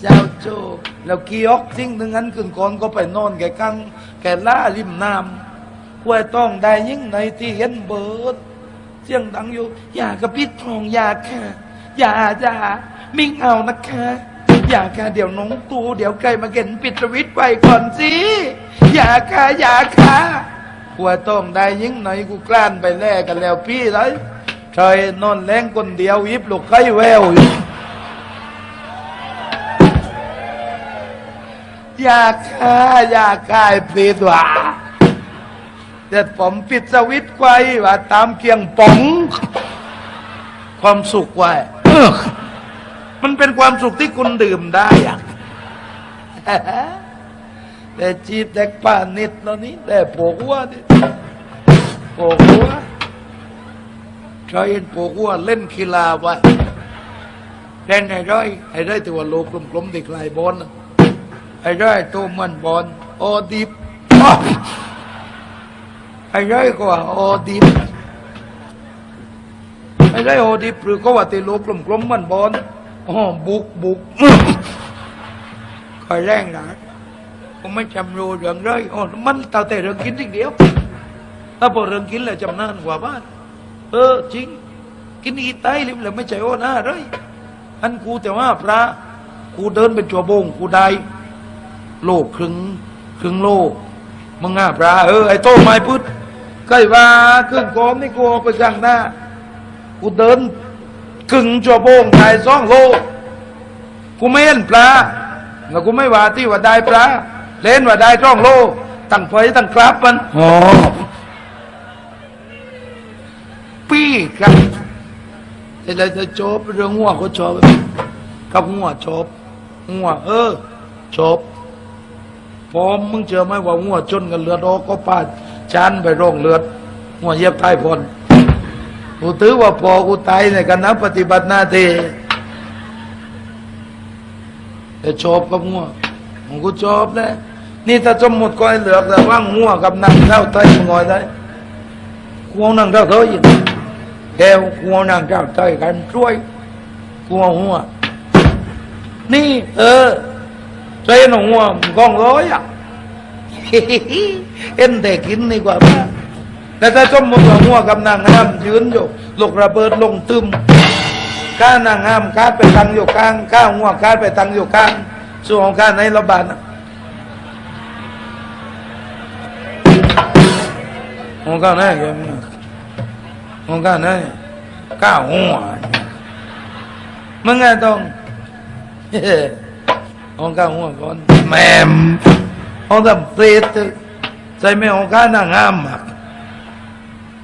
เจ้าโจแล้วกีออกทิ้งถึงนั้นขึ้นก่อนก็ไปนอนแก่กังแก่ล่าริมน้ำห้วยต้องได้ยิ่งในที่เห็นเบิดเสียงดังอยู่อย่ากระปิดทองอย่าค่ะอย่าอย่ามิ่งเอานะคะอย่าค่ะเดี๋ยวน้องตูเดี๋ยวใครมาเห็นปิดสวิตไว้ก่อนสิอย่าค่ะอย่าค่ะห้วยต้องได้ยิ่งในกูกล้านไปแลกกันแล้วพี่เลยชายนอนแรงคนเดียวยิบลูกไข่แววอยู่ อยากฆ่าอยากกายปิดว่าเด็ดผมปิดสวิตช์ไว้ว่าตามเกียงป๋องความสุขไว้เออมันเป็นความสุขที่คุณดื่มได้อะแต่จีบเด็กป่านิดแล้วนี้แต่ปวกหัวนี่ปวกหัวใช้ปวกหัวเล่นกีฬาไว้เล่นให้ได้ให้ได้ตัวโลกลมๆติกลายบอลน่ะ ไอ้ได้ตัวมันบอลโอดิบอ้าวไอ้ได้ก็ว่าโอดิบไอ้ได้โอดิบหรือก็ว่าตีโลกลมๆมันบอลอ๋อบุกบุกคอยแรงนะผมไม่จำรู้เรื่องเลยอ๋อมันเต่าแต่เรื่องกินทีเดียวถ้าพอเรื่องกินแล้วจำนานกว่าบ้าน เออจริง กินอีไตลิมแล้วไม่ใช่โอ้หน้าเลยอันกูแต่ว่าพระกูเดินเป็นจัวโบงกูได้ โลกครึ่งครึ่งโลกมึงอะปลาเออไอ้โต้ไม้พุทธใกล้ว่าครึ่งก้อนนี่กูเอาไปสั่งหน้ากูเดินครึ่งจัวโบงถ่ายสองโลกกูไม่เห็นปลาแล้วกูไม่ว่าที่ว่าได้ปลาเล่นว่าได้สองโลกตั้งไฟตั้งกราบมันอ๋อปี้ครับแต่เราจะจบเรื่องหัวก็จบกับหัวจบหัวเออจบ พอมมึงเจอไหมว่าหัวจนกันเลือดออกก็ปาดจานไปร่องเลือดหัวเยียบใต้พลกูถือว่าพอกูตายในกันนะปฏิบัติหน้าที่แต่ชอบกับหัวมึงกูชอบเลยนี่ถ้าสมมติก็ให้เหลือกแต่ว่างหัวกับนั่งเท่าไตมึงงอยได้กูเอานั่งเท่าเธออยู่แกวกูเอานั่งเท่าไตกันช่วยกูเอาหัวนี่เออ ใจหนุ่มว่ากองร้อยอะเอ็นแต่กินดีกว่าป้าแต่ถ้าสมมติว่าหัวกับนางงามยืนอยู่ลูกระเบิดลงตึมก้านางงามก้าไปตังอยู่กลางก้าหัวก้าไปตังอยู่กลางส่วนของก้าในระบาดนะของก้าไหนกันของก้าไหนก้าหัวมึงไงต้อง ông ca mua con mềm ông ta phê tư sai mấy ông ca nàng am mà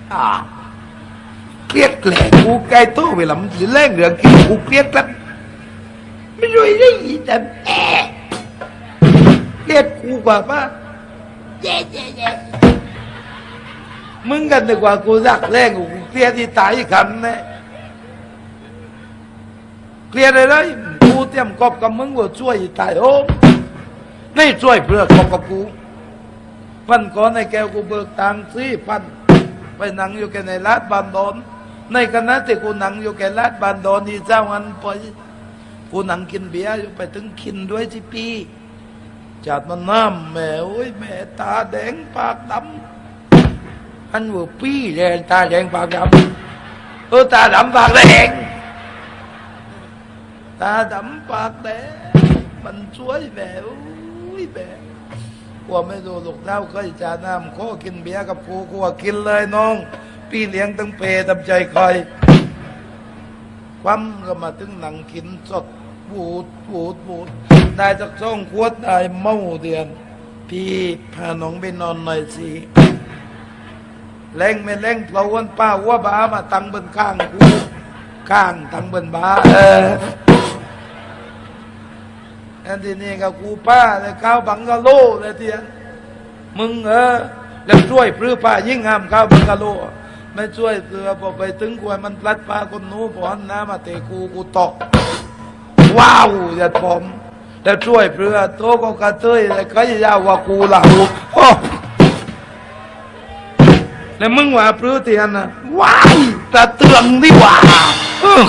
à kiết lẻ cú cay tốt vì lắm chỉ lên được kia cú kiết lắm ไม่รู้ได้ยินแต่แอะเรียกกูกว่าป้าเย่เย่เย่มึงกันดีกว่ากูรักแรงกูเครียดที่ตายอีกคำเนี่ยเคลียร์เลยเลย กูเตรียมกอบกับมึงว่าช่วยตายโอ้ไม่ช่วยเพื่อกอบกับกูพันก่อนในแก้วกูเบิกตังค์สี่พันไปนั่งอยู่แกในลาดบานดอน ในคณะที่กูนั่งอยู่แกลาดบานดอนนี่เจ้างันไปกูนั่งกินเบียร์อยู่ไปถึงกินด้วยสิปีจัดมันน้ำแม่โอ้ยแม่ตาแดงปากดำอันว่าปีแดงตาแดงปากดำเออตาดำปากแดง ตาดำปากแดงมันช่วยแหววแหววกลัวไม่ดูลูกเท้าเคยจาน้ำขอกินเบียร์กับกูกลัวกินเลยน้อง พี่เลี้ยงตั้งเพตำใจคอยความก็มาถึงหนังกินสดบูดบูดบูดได้จากช่องขวดได้เมาเดือน พี่พาน้องไปนอนหน่อยสิแรงไม่แรงเพราวันป้าว่าบ้ามาตั้งบนข้างกูข้างตั้งบนบ้าเออ อันที่นี่กับกูป้าเลยข้าวบังกะโลเลยเทียนมึงเออแล้วช่วยพรือป้ายิ่งห้ามข้าวบังกะโลไม่ช่วยเสือพอไปถึงกวยมันพลัดป้าคนหนู้พอนน้ำมาเตะกูกูตกว้าวย่าผมแล้วช่วยเพื่อโตก็กระเทยเลยก็ยาวว่ากูล่าโอ้แล้วมึงว่าเพื่อเทียนนะว้ายตะเตืองดีกว่าเออ